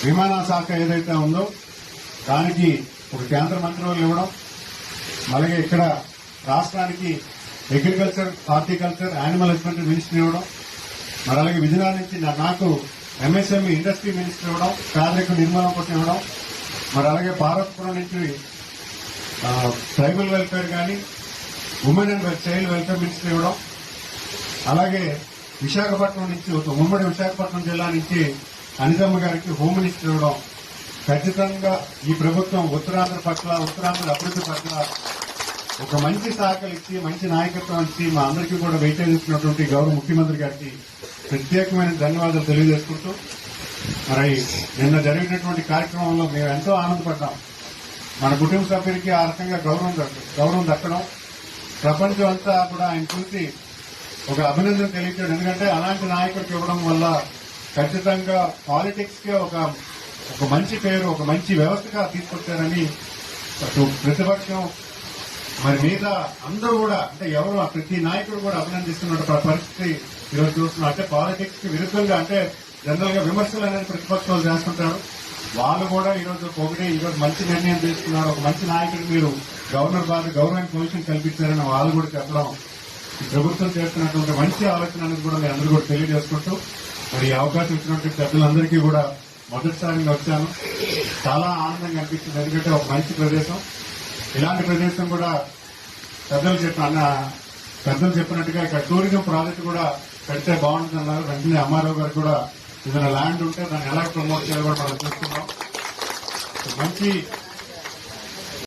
విమానా శాఖ ఏదైతే ఉందో దానికి ఒక కేంద్ర మంత్రివర్లు ఇవ్వడం అలాగే ఇక్కడ రాష్ట్రానికి agriculture horticulture animal husbandry minister ఇవ్వడం మరి అలాగే విజయనగరం నుంచి నా- నాకు ఎంఎస్ఎంఈ ఇండస్ట్రీ మినిస్టర్ ఇవ్వడం పేదరిక నిర్మూలన కోసం ఇవ్వడం మరి అలాగే పార్వతపురం నుంచి ట్రైబల్ వెల్ఫేర్ కానీ women and child welfare minister ఇవ్వడం అలాగే విశాఖపట్నం నుంచి ఒక ఉమ్మడి విశాఖపట్నం జిల్లా నుంచి అనితమ్మ గారికి హోమ్ మినిస్టర్ ఇవ్వడం ఖచ్చితంగా ఈ ప్రభుత్వం ఉత్తరాంధ్ర పట్ల ఉత్తరాంధ్ర అభివృద్ధి పట్ల ఒక మంచి శాఖలు ఇచ్చి మంచి నాయకత్వం ఇచ్చి మా అందరికీ కూడా వెయిట్ ఇచ్చినటువంటి గౌరవ ముఖ్యమంత్రి గారికి ప్రత్యేకమైన ధన్యవాదాలు తెలియజేసుకుంటూ మరి నిన్న జరిగినటువంటి కార్యక్రమంలో మేము ఎంతో ఆనందపడ్డాం. మన కుటుంబ సభ్యులకి ఆ రకంగా గౌరవం దక్క- గౌరవం దక్కడం ప్రపంచం అంతా కూడా ఆయన చూసి ఒక అభినందన తెలియచేయడం. ఎందుకంటే అలాంటి నాయకుడికి ఇవ్వడం వల్ల ఖచ్చితంగా పాలిటిక్స్కి ఒక ఒక మంచి పేరు ఒక మంచి వ్యవస్థగా తీసుకొచ్చారని ప్రతిపక్షం మరి మీద అందరూ కూడా అంటే ఎవరు ప్రతి నాయకుడు కూడా అభినందిస్తున్న పరిస్థితి ఈరోజు చూస్తున్నాం. అంటే పాలిటిక్స్కి విరుద్ధంగా అంటే జనరల్గా విమర్శలు అనేది ప్రతిపక్షాలు చేస్తుంటారు. వాళ్ళు కూడా ఈరోజు ఒకటి ఈరోజు మంచి నిర్ణయం తీసుకున్నారు. ఒక మంచి నాయకుడు మీరు గవర్నర్ బాధ గవర్నమెంట్ పొజిషన్ కల్పించారని వాళ్ళు కూడా చెప్పడం ప్రభుత్వం చేస్తున్నటువంటి మంచి ఆలోచన అనేది కూడా మీరు అందరూ కూడా తెలియజేసుకుంటూ మరి అవకాశం ఇచ్చినటువంటి పెద్దలందరికీ కూడా మొదటిసారిగా వచ్చాను. చాలా ఆనందంగా అనిపిస్తుంది. ఎందుకంటే ఒక మంచి ప్రదేశం. ఇలాంటి ప్రదేశం కూడా పెద్దలు చెప్పిన పెద్దలు చెప్పినట్టుగా ఇక్కడ టూరిజం ప్రాజెక్ట్ కూడా పెడితే బాగుంటుంది అన్నారు వెంటనే అమ్మారావు గారు కూడా ఏదైనా ల్యాండ్ ఉంటే దాన్ని ఎలా ప్రమోట్ చేయాలో కూడా మనం చూస్తున్నాం. మంచి